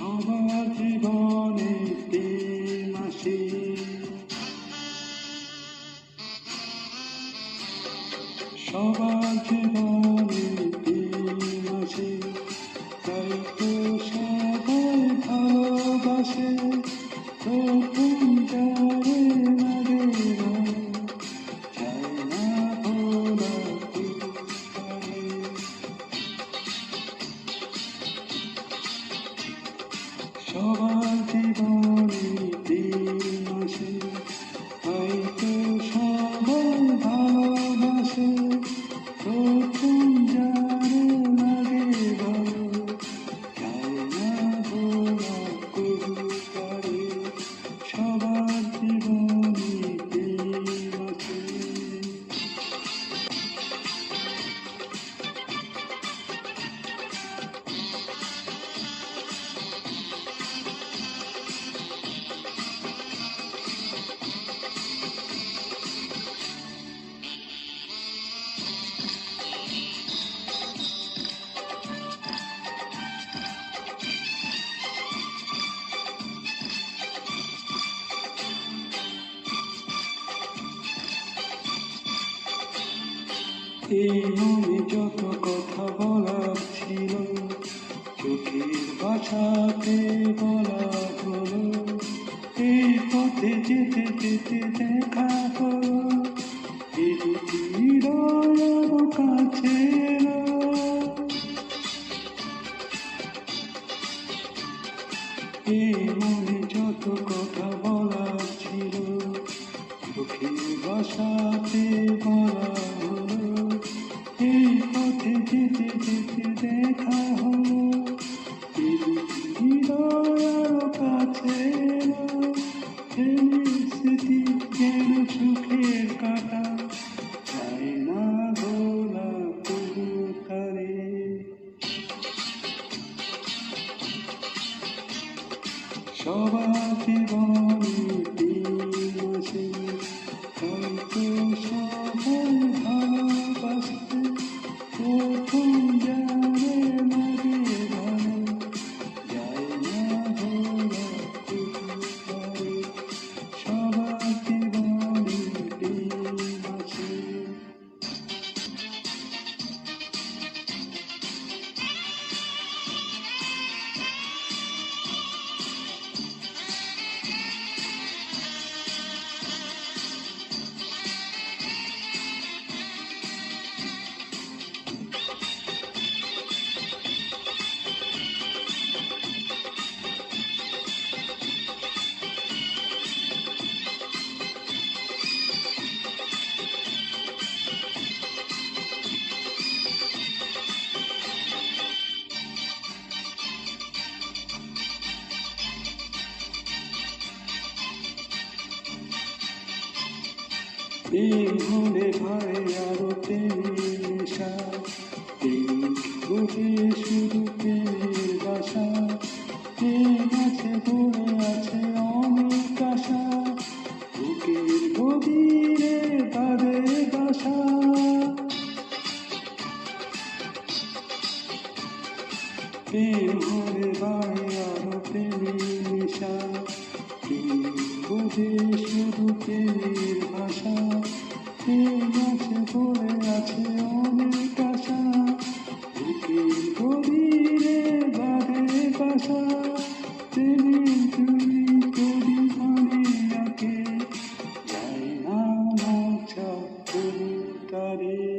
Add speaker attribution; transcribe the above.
Speaker 1: আমার জীবনে প্রেম আসে? সবার জীবনে প্রেম আসে? তাই তো সবাই ভালোবাসে তো তুমি সবার জীবনে দিন আসে। হয়তো সবাই ভালোবাসে। এই মনে যত কথা বলার ছিল, চোখের ভাষাতে বলা হলো, এই পথে যেতে যেতে দেখা হলো এই দুটি কাছে। এই মনে যত কথা বলার ছিল, চোখের ভাষাতে বলা হলো সবার জীবন দিন আসে হয়তো প্রেম হলে ভাই আরও প্রেমের নেশা বুঝে শুধু প্রেমের বাসা। প্রেম আছে পড়ে আছে অনেক আশা। বুকের গভীরে বাদে বাসা। প্রেম ভাই আরও প্রেমের খুঁজে শুধু প্রেমের ভাষা প্রেম আছে পড়ে আছে অনেক আশা। বুকের গভীরে বাসা। প্রেমে তুমি করি মানে আঁকে যাই না মজা তুমি তারে